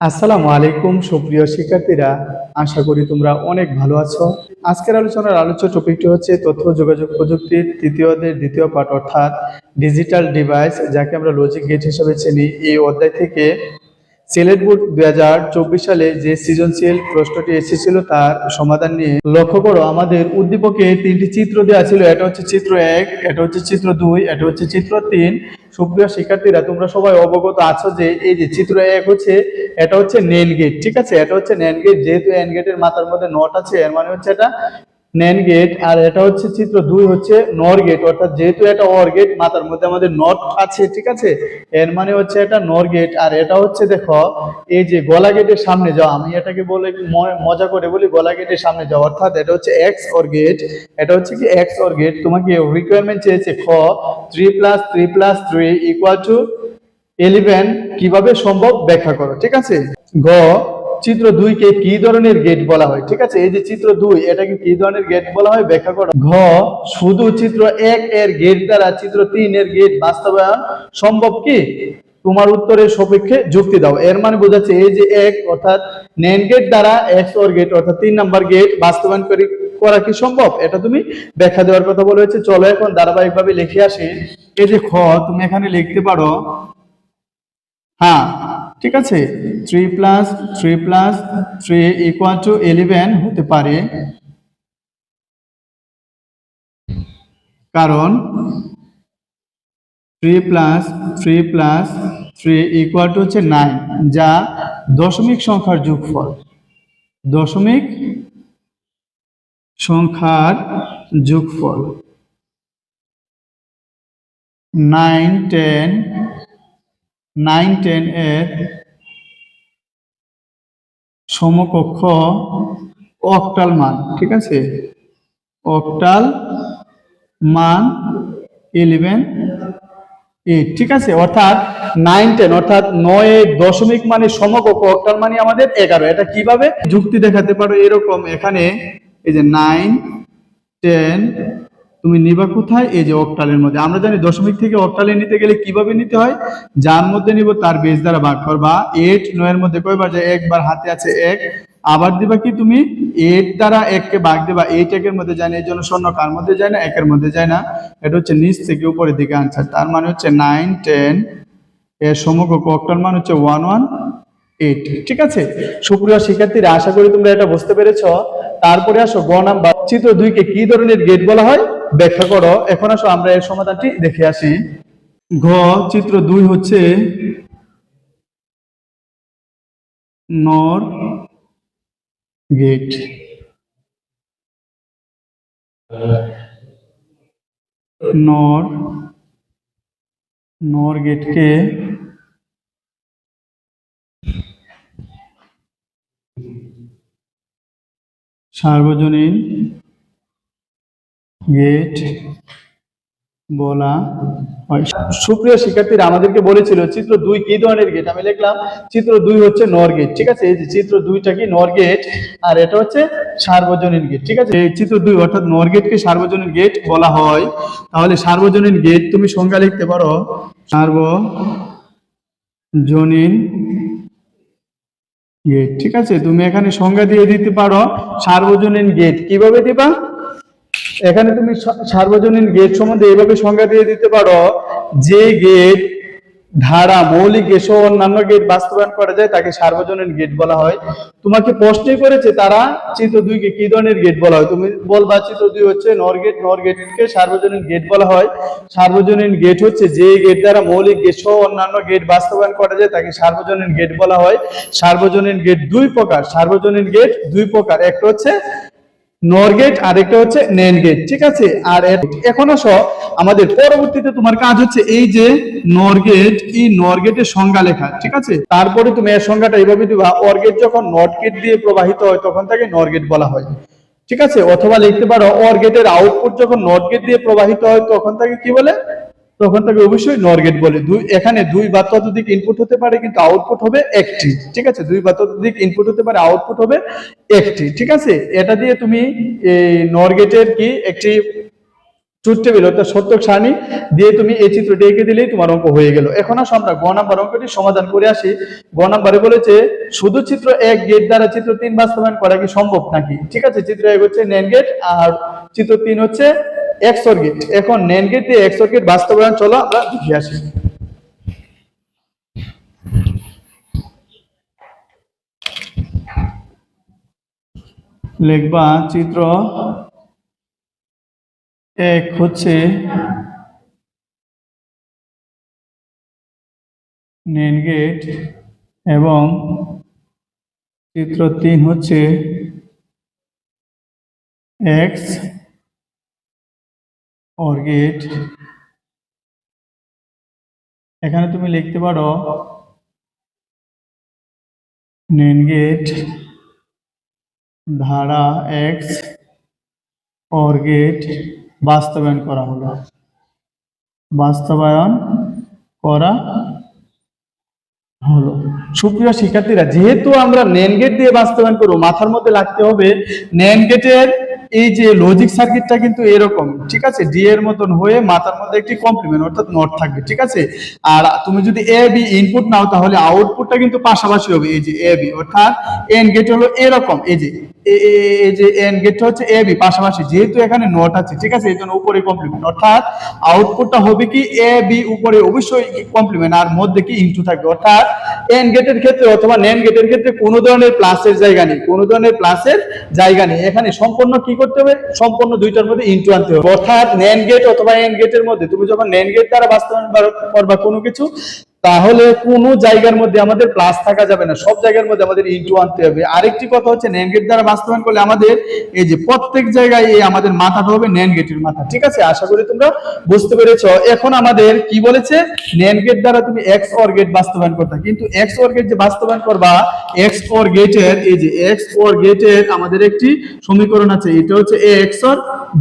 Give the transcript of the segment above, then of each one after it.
আসসালামু আলাইকুম, সুপ্রিয় শিক্ষার্থীরা। আশা করি তোমরা অনেক ভালো আছো। আজকের আলোচনার আলোচ্য টপিকটি হচ্ছে তথ্য, যোগাযোগ প্রযুক্তির তৃতীয় অধ্যায়ের দ্বিতীয় পাঠ, অর্থাৎ ডিজিটাল ডিভাইস, যাকে আমরা লজিক গেট হিসেবে চিনি। এই অধ্যায় থেকে সিলেট বোর্ড দুই হাজার চব্বিশ সালে যে সৃজনশীল প্রশ্নটি এসেছিল, তার সমাধান নিয়ে লক্ষ্য করো, আমাদের উদ্দীপকে তিনটি চিত্র দেওয়া ছিল। এটা হচ্ছে চিত্র এক, এটা হচ্ছে চিত্র দুই, এটা হচ্ছে চিত্র তিন। সুপ্রিয় শিক্ষার্থীরা, তোমরা সবাই অবগত আছো যে এই যে চিত্র এক হচ্ছে, এটা হচ্ছে নেন গেট ঠিক আছে? এটা হচ্ছে নেন গেট যেহেতু এন গেটের মাথার মধ্যে নট আছে, এর মানে হচ্ছে এটা নেন গেট আর এটা হচ্ছে চিত্র দুই হচ্ছে নর গেট অর্থাৎ যেহেতু এটা অর গেট মাথার মধ্যে আমাদের নট আছে, ঠিক আছে? এর মানে হচ্ছে এটা নর গেট আর এটা হচ্ছে দেখো, এই যে গলা গেটের সামনে যাও আমি এটাকে বলে মজা করে বলি গলা গেটের সামনে যাও অর্থাৎ এটা হচ্ছে এক্স অর গেট এটা হচ্ছে কি এক্স অর গেট তোমাকে রিকোয়ারমেন্ট চেয়েছে খ three plus three plus three equal to eleven কীভাবে সম্ভব ব্যাখ্যা করো, ঠিক আছে? গ চিত্র দুই কে কি ধরনের গেট বলা হয়? ঠিক আছে? এই যে চিত্র দুই, এটাকে কি ধরনের গেট বলা হয়? ব্যাখ্যা করো। ঘ, শুধু চিত্র এক এর গেট দ্বারা চিত্র তিন এর গেট বাস্তবায়ন সম্ভব কি? তোমার উত্তরের সপক্ষে যুক্তি দাও। এর মানে বোঝাচ্ছে এই যে এক, অর্থাৎ নেন গেট দ্বারা এক্স ওর গেট অর্থাৎ তিন নাম্বার গেট বাস্তবায়ন করি, করা কি সম্ভব? এটা তুমি ব্যাখ্যা দেওয়ার কথা বলে হচ্ছে চলো এখন ধারাবাহিকভাবে লিখে আসি। এই যে খ, তুমি এখানে লিখতে পারো হ্যাঁ ঠিক আছে? Three plus three plus three equal to eleven হতে পারে। কারণ three plus three plus three equal to হচ্ছে নাইন যা দশমিক সংখ্যার যোগফল। দশমিক সংখ্যার যোগফল। নাইন টেন নাইন টেন এর সমকক্ষ অক্টাল মান, ঠিক আছে? অক্টাল মান ইলেভেন এইট ঠিক আছে? অর্থাৎ নাইন টেন, অর্থাৎ নয় দশমিক মানে সমকক্ষ, অক্টাল মানে আমাদের এগারো। এটা কীভাবে যুক্তি দেখাতে পারো এরকম এখানে? এই যে নাইন টেন তুমি নিবা কোথায়? এই যে অক্টালের মধ্যে। আমরা জানি দশমিক থেকে অক্টালে নিতে গেলে কীভাবে নিতে হয়? যার মধ্যে নিব তার বেস দ্বারা ভাগ করবা। এইট নয়ের মধ্যে কয়বার যায়? একবার হাতে আছে এক। আবার দিবা কি তুমি? এইট দ্বারা এককে ভাগ দিবা। এইট একের মধ্যে যায় না। এই জন্য শূন্য কার মধ্যে যায় না? একের মধ্যে যায় না। এটা হচ্ছে নিচ থেকে উপরের দিকে আনসার তার মানে হচ্ছে নাইন টেন এর সমকক্ষ অক্টাল মান হচ্ছে ওয়ান ওয়ান এইট ঠিক আছে? সুপ্রিয় শিক্ষার্থীরা, আশা করি তোমরা এটা বুঝতে পেরেছ। তারপরে আসো গ নাম্বার। চিত্র দুইকে কি ধরনের গেট বলা হয়? ব্যাখ্যা করো। এখন আসো, আমরা এর সমাধানটি দেখে আসি। ঘ, চিত্র দুই হচ্ছে নর গেট। নর নর গেটকে সার্বজনীন গেট, বলা। হয় সুপ্রিয় শিক্ষার্থীরা, আমাদেরকে বলেছিল, চিত্র দুই কি ধরনের গেট? আমি লিখলাম, চিত্র দুই হচ্ছে নর গেট ঠিক আছে? এই যে চিত্র দুইটা কি নর গেট আর এটা হচ্ছে সার্বজনীন গেট ঠিক আছে? এই চিত্র দুই অর্থাৎ নর গেটকে সার্বজনীন গেট বলা হয়। তাহলে সার্বজনীন গেট তুমি সংজ্ঞা লিখতে পারো। সার্বজনীন গেট ঠিক আছে? তুমি এখানে সংজ্ঞা দিয়ে দিতে পারো সার্বজনীন গেট কীভাবে দিবা? এখানে তুমি সার্বজনীন গেট সম্বন্ধে এইভাবে সংজ্ঞা দিয়ে দিতে পারো, যে গেট ধারা, মৌলিক গেট সহ অন্যান্য গেট বাস্তবায়ন করা যায়, তাকে সার্বজনীন গেট বলা হয়। তোমাকে প্রশ্নই করেছে, তারা চিত্র দুইকে কি ধরনের গেট বলা হয়? তুমি বলবা চিত্র দুই হচ্ছে নর গেট নর গেটকে সার্বজনীন গেট বলা হয়। সার্বজনীন গেট হচ্ছে যে গেট দ্বারা মৌলিক গেট সহ অন্যান্য গেট বাস্তবায়ন করা যায়, তাকে সার্বজনীন গেট বলা হয়। সার্বজনীন গেট দুই প্রকার, সার্বজনীন গেট দুই প্রকার। একটা হচ্ছে নর গেট আর একটা হচ্ছে নেন গেট ঠিক আছে? আর এখন আসো, আমাদের পরবর্তীতে তোমার কাজ হচ্ছে এই যে নর গেট এই নর গেটের সংজ্ঞা লেখা, ঠিক আছে? তারপরে তুমি এর সংজ্ঞাটা এইভাবে দিবা অর গেট যখন নট গেট দিয়ে প্রবাহিত হয়, তখন তাকে নর গেট বলা হয়, ঠিক আছে? অথবা লিখতে পারো অর গেটের আউটপুট যখন নট গেট দিয়ে প্রবাহিত হয়, তখন তাকে কি বলে? তখন তাকে অবশ্যই নর গেট বলে। দুই এখানে দুই বা ততোধিক ইনপুট হতে পারে, কিন্তু আউটপুট হবে একটি। ঠিক আছে? দুই বা ততোধিক ইনপুট হতে পারে আউটপুট হবে একটি। ঠিক আছে? এটা দিয়ে তুমি এই নর গেটের কি একটি ট্রুথ টেবিল অর্থাৎ সত্যক সারণী দিয়ে তুমি এই চিত্রটি এঁকে দিলেই তোমার অঙ্ক হয়ে গেল। এখন আসো আমরা গ নাম্বার অঙ্কটি সমাধান করে আসি। গ নাম্বারে বলেছে, শুধু চিত্র এক, গেট দ্বারা চিত্র তিন বাস্তবায়ন করা কি সম্ভব নাকি? ঠিক আছে? চিত্র এক হচ্ছে নেন গেট, আর চিত্র তিন হচ্ছে এক্সর গেট এখন ন্যান গেট দিয়ে এক্সর গেট বাস্তবায়ন, চলো আমরা দেখে আসি। লিখবা চিত্র এক হচ্ছে নেন গেট এবং চিত্র তিন হচ্ছে এক্স অর গেট এখানে তুমি লিখতে পারো নেন ধারা এক্স অর গেট বাস্তবায়ন করা হলো। বাস্তবায়ন করা হলো। সুপ্রিয় শিক্ষার্থীরা, যেহেতু আমরা নেন দিয়ে বাস্তবায়ন করব, মাথার মধ্যে লাগতে হবে নেন গেটের এই যে লজিক সার্কিটটা কিন্তু এরকম, ঠিক আছে? ডি এর মতন হয়ে মাথার মধ্যে একটি কমপ্লিমেন্ট অর্থাৎ নট থাকবে, ঠিক আছে? আর তুমি যদি এ বি ইনপুট নাও, তাহলে আউটপুটটা কিন্তু পাশাপাশি হবে, এই যে এ বি অর্থাৎ এন গেট হলো এরকম, এই যে এন গেট হচ্ছে এ বি পাশাপাশি যেহেতু এখানে নট আছে, ঠিক আছে? এই জন্য উপরে কমপ্লিমেন্ট অর্থাৎ আউটপুটটা হবে কি এ বি উপরে অবশ্যই কমপ্লিমেন্ট আর মধ্যে কি ইনটু থাকবে। অর্থাৎ এন গেটের ক্ষেত্রে অথবা নেন গেটের ক্ষেত্রে কোনো ধরনের প্লাসের জায়গা নেই, কোনো ধরনের প্লাসের জায়গা নেই। এখানে সম্পূর্ণ কি করতে হবে? সম্পূর্ণ দুইটার মধ্যে ইনটু আনতে হবে। অর্থাৎ নেন গেট অথবা এন গেটের মধ্যে তুমি যখন নেন গেট দ্বারা বাস্তবায়ন করবা কোনো কিছু তাহলে কোনো জায়গার মধ্যে আমাদের প্লাস থাকা যাবে না। সব জায়গার মধ্যে আমাদের ইনটু আনতে হবে। আরেকটি কথা হচ্ছে নেন গেট দ্বারা বাস্তবায়ন করলে আমাদের এই যে প্রত্যেক জায়গায় এই আমাদের মাথাটা হবে নেন গেটের মাথা। ঠিক আছে? আশা করি তোমরা বুঝতে পেরেছ। এখন আমাদের কি বলেছে? নেন গেট দ্বারা তুমি এক্স অর গেট বাস্তবায়ন করতে। কিন্তু এক্স অর গেট যে বাস্তবায়ন করবা এক্স অর গেটের এই যে এক্স অর গেটের আমাদের একটি সমীকরণ আছে। এটা হচ্ছে A X OR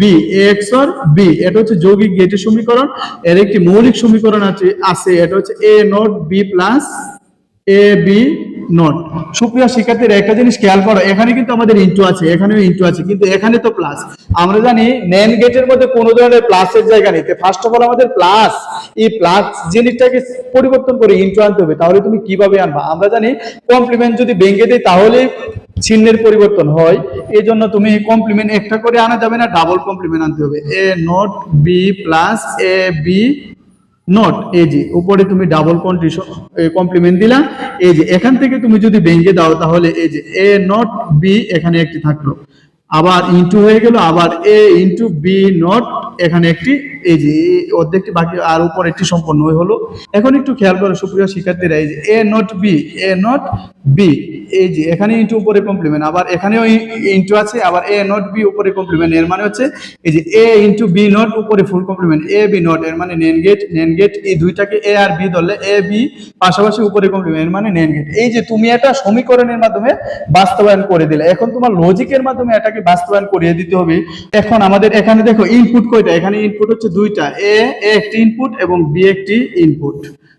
B A X OR B এটা হচ্ছে যৌগিক গেটের সমীকরণ। এর একটি মৌলিক সমীকরণ আছে আছে। এটা হচ্ছে A not B plus A B not সুপ্রিয় শিক্ষার্থীরা, একটা জিনিস খেয়াল করো, এখানে কিন্তু আমাদের ইন্টু আছে, এখানেও ইন্টু আছে, কিন্তু এখানে তো প্লাস আমরা জানি নেন গেটের মধ্যে কোনো ধরনের প্লাসের জায়গা নেই। ফার্স্ট অফ অল আমাদের প্লাস এই প্লাস জিনিসটাকে পরিবর্তন করে ইন্টু আনতে হবে, তাহলে তুমি কীভাবে আনবা? আমরা জানি কমপ্লিমেন্ট যদি ভেঙে দেয় তাহলে চিহ্নের পরিবর্তন হয়। এই জন্য তুমি কমপ্লিমেন্ট একটা করে আনা যাবে না ডাবল কমপ্লিমেন্ট আনতে হবে। A not B plus A B not এই যে, উপরে তুমি ডাবল কন্ডিশন কমপ্লিমেন্ট দিলা, এই যে, এখান থেকে তুমি যদি ভেঙে দাও, তাহলে এই যে এ নট বি এখানে একটি থাকল। আবার ইনটু হয়ে গেল, আবার এ ইনটু বি নট এখানে একটি, এই যে অর্ধেকটি বাকি, আর উপর একটি সম্পন্ন হলো। এখন একটু খেয়াল করো সুপ্রিয় শিক্ষার্থীরা, এই যে A not B A not B এই যে এখানে ইনটু উপরে কমপ্লিমেন্ট আবার এখানেও ইনটু আছে, আবার এ নট বি উপরে কমপ্লিমেন্ট এর মানে হচ্ছে, এই যে এ ইনটু বি নট উপরে full complement A B not এর মানে নেন গেট নেন গেট এই দুইটাকে এ আর বি ধরলে এ বি পাশাপাশি উপরে কমপ্লিমেন্ট এর মানে নেন গেট এই যে তুমি এটা সমীকরণের মাধ্যমে বাস্তবায়ন করে দিলে, এখন তোমার লজিকের মাধ্যমে এটাকে বাস্তবায়ন করিয়ে দিতে হবে। এখন আমাদের এখানে দেখো ইনপুট এখানে ইনপুট হচ্ছে দুইটা এ একটি ইনপুট এবং বি একটি ইনপুট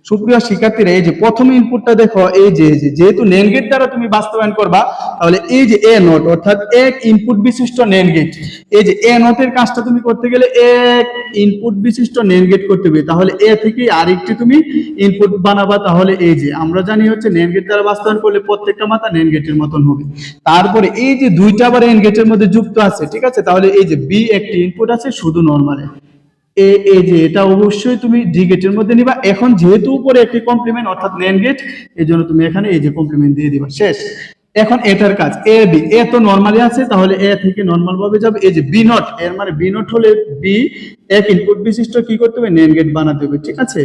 সুপ্রিয় শিক্ষার্থীরা, এই যে প্রথম ইনপুটটা দেখো, এই যে যেহেতু নেন গেট দ্বারা তুমি বাস্তবায়ন করবা, তাহলে এই যে এ নোট অর্থাৎ এক ইনপুট বিশিষ্ট নেন গেট এই যে এ নোটের কাজটা তুমি করতে গেলে এক ইনপুট বিশিষ্ট নেন গেট করতে হবে। তাহলে এ থেকে আরেকটি তুমি ইনপুট বানাবা। তাহলে এই যে, আমরা জানি হচ্ছে নেন গেট দ্বারা বাস্তবায়ন করলে প্রত্যেকটা মাথা নেন গেটের মতন হবে। তারপরে এই যে দুইটা আবার এন গেটের মধ্যে যুক্ত আছে, ঠিক আছে? তাহলে এই যে বি একটি ইনপুট আছে, শুধু নর্মালে এই যে, এটা অবশ্যই তুমি ডি গেটের মধ্যে নিবা। এখন যেহেতু উপরে একটি কমপ্লিমেন্ট অর্থাৎ নেন গেট এই জন্য তুমি এখানে এই যে কমপ্লিমেন্ট দিয়ে দিবা। শেষ। এখন এটার কাজ এ বি এ তো নর্মালি আছে, তাহলে এ থেকে নর্মাল ভাবে যাবে। এই যে বি নট এর মানে বি নট হলে বি এক ইনপুট বিশিষ্ট কি করতে হবে? নেন গেট বানাতে হবে, ঠিক আছে?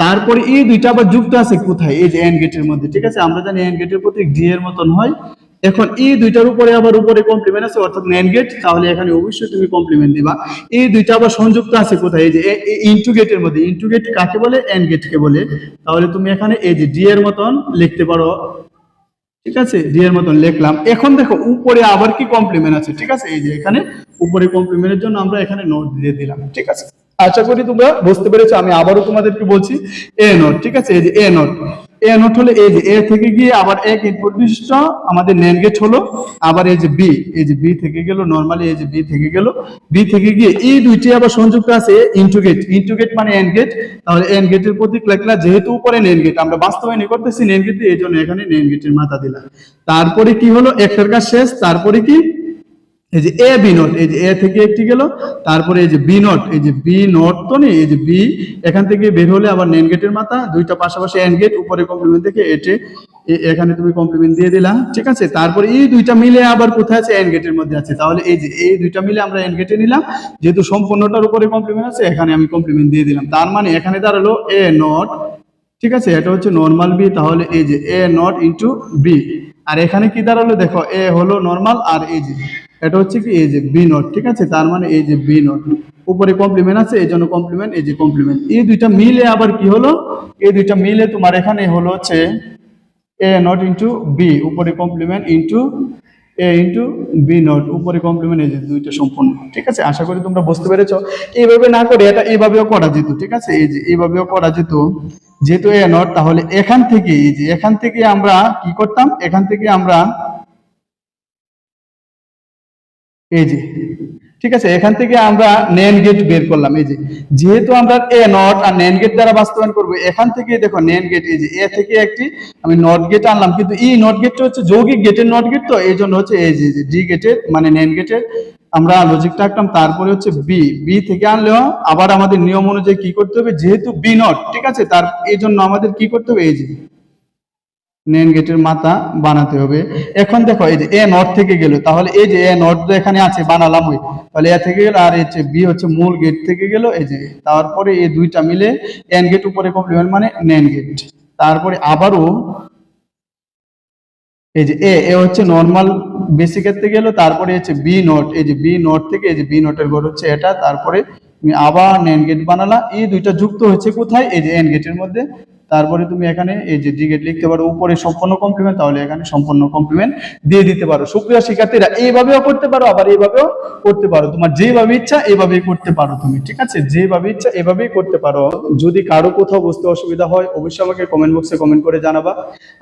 তারপরে এই দুইটা আবার যুক্ত আছে কোথায়? এই যে এন গেটের মধ্যে, ঠিক আছে? আমরা জানি এন গেটের প্রতীক ডি এর মতন হয়। এখন এই দুইটার উপরে আবার উপরে কমপ্লিমেন্ট আছে, অর্থাৎ নেন গেট তাহলে এখানে অবশ্যই তুমি কমপ্লিমেন্ট দিবা। এই দুইটা আবার সংযুক্ত আছে কোথায়? এই যে ইনটু গেটের মধ্যে। ইনটু গেট কাকে বলে? এন গেটকে বলে। তাহলে তুমি এখানে এই যে ডি এর মতন লিখতে পারো। ঠিক আছে? ডি এর মতন লিখলাম। এখন দেখো, উপরে আবার কি কমপ্লিমেন্ট আছে? ঠিক আছে? এই যে এখানে উপরে কমপ্লিমেন্টের জন্য আমরা এখানে নোট দিয়ে দিলাম। ঠিক আছে? আশা করি তোমরা বুঝতে পেরেছ। আমি আবারও তোমাদেরকে বলছি এ নোট ঠিক আছে? এই যে এ নোট এ নোট হলে এই যে এ থেকে গিয়ে আবার এক ইনপুট আমাদের নেন গেট হলো। আবার এই যে বি এই যে বি থেকে গেল নরমালি এই যে বি থেকে গেল। বি থেকে গিয়ে এই দুইটি আবার সংযুক্ত আছে ইন্টু গেট ইন্টু গেট মানে এন গেট তাহলে এন গেটের প্রতীক লেখলা যেহেতু উপরে নেন গেট আমরা বাস্তবায়ন করতেছি নেন গেট এই জন্য এখানে নেন গেটের মাথা দিলাম। তারপরে কি হলো? একটার কাজ শেষ। তারপরে কি? এই যে এ বি নোট এই যে এ থেকে একটি গেল, তারপরে এই যে বি নোট এই যে বি নোট তো নেই, এই যে বি এখান থেকে বের হলে আবার নেন গেটের মাথা, দুইটা পাশাপাশি এন গেট উপরে কমপ্লিমেন্ট থেকে এটে এখানে তুমি কমপ্লিমেন্ট দিয়ে দিলা, ঠিক আছে? তারপরে এই দুইটা মিলে আবার কোথায় আছে? এন গেটের মধ্যে আছে। তাহলে এই যে এই দুইটা মিলে আমরা এন গেটে নিলাম, যেহেতু সম্পূর্ণটার উপরে কমপ্লিমেন্ট আছে, এখানে আমি কমপ্লিমেন্ট দিয়ে দিলাম। তার মানে এখানে দাঁড়াল এ নট ঠিক আছে? এটা হচ্ছে নর্মাল বি তাহলে এই যে এ নট ইন্টু বি আর এখানে কি দাঁড়াল? দেখো এ হলো নর্মাল আর এই যে এটা হচ্ছে কি, এই যে বি নট ঠিক আছে? তার মানে এই যে বি নট উপরে কমপ্লিমেন্ট আছে, এই জন্য কমপ্লিমেন্ট এই যে কমপ্লিমেন্ট এই দুইটা মিলে আবার কি হলো? এই দুইটা মিলে তোমার এখানে হলো হচ্ছে এ নট ইন্টু বি উপরে complement into A into B not উপরে কমপ্লিমেন্ট এই যে দুইটা সম্পূর্ণ, ঠিক আছে? আশা করি তোমরা বুঝতে পেরেছ। এইভাবে না করে এটা এইভাবেও করা যেত, ঠিক আছে? এই যে এইভাবেও করা যেত, যেহেতু এ নট তাহলে এখান থেকে, এই যে এখান থেকে আমরা কি করতাম? এখান থেকে আমরা এই যে, ঠিক আছে? এখান থেকে আমরা নেন গেট বের করলাম, এই যে। যেহেতু আমরা এ নট আর নেন গেট দ্বারা বাস্তবায়ন করব, এখান থেকে দেখো নেন গেট এই যে এ থেকে একটি আমি নট গেট আনলাম, কিন্তু এই নট গেটটা হচ্ছে যৌগিক গেটের নট গেট তো, এই জন্য হচ্ছে এই যে ডি গেটের মানে নেন গেটের আমরা লজিকটা আঁকলাম, তারপরে হচ্ছে বি বি থেকে আনলেও আবার আমাদের নিয়ম অনুযায়ী কি করতে হবে? যেহেতু বি নট ঠিক আছে? তার, এই জন্য আমাদের কি করতে হবে? এই যে নেন গেটের মাথা বানাতে হবে। এখন দেখো, এই যে এ নট থেকে গেল, তাহলে এই যে এ নট এখানে আছে, বানালাম ওই। তাহলে এ থেকে গেল, আর যে বি হচ্ছে মূল গেট থেকে গেল, এই যে তারপরে এই দুইটা মিলে এন গেট উপরে কমপ্লিমেন্ট মানে নেন গেট তারপরে আবারও এই যে এ এ হচ্ছে নর্মাল বেসিক এর থেকে গেলো, তারপরে হচ্ছে বি নট এই যে বি নোট থেকে, এই যে বি নোটের ঘর হচ্ছে এটা। তারপরে আবার নেন গেট বানালা। এই দুইটা যুক্ত হচ্ছে কোথায়? এই যে এন গেটের মধ্যে। তারপরে তুমি এখানে এই যে ডিগেট লিখতে পারো, উপরে সম্পূর্ণ কমপ্লিমেন্ট তাহলে এখানে সম্পূর্ণ কমপ্লিমেন্ট দিয়ে দিতে পারো। সুপ্রিয় শিক্ষার্থীরা, এইভাবেও করতে পারো, আবার এইভাবেও করতে পারো। তোমার যেভাবে ইচ্ছা, এইভাবেই করতে পারো তুমি, ঠিক আছে? যেভাবে ইচ্ছা এভাবেই করতে পারো। যদি কারও কোথাও বুঝতে অসুবিধা হয়, অবশ্যই আমাকে কমেন্ট বক্সে কমেন্ট করে জানাবা।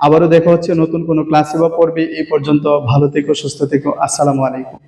আবারও দেখা হচ্ছে নতুন কোনো ক্লাসে বা পড়বে এই পর্যন্ত ভালো থেকো, সুস্থ থেকো। আসসালামু আলাইকুম।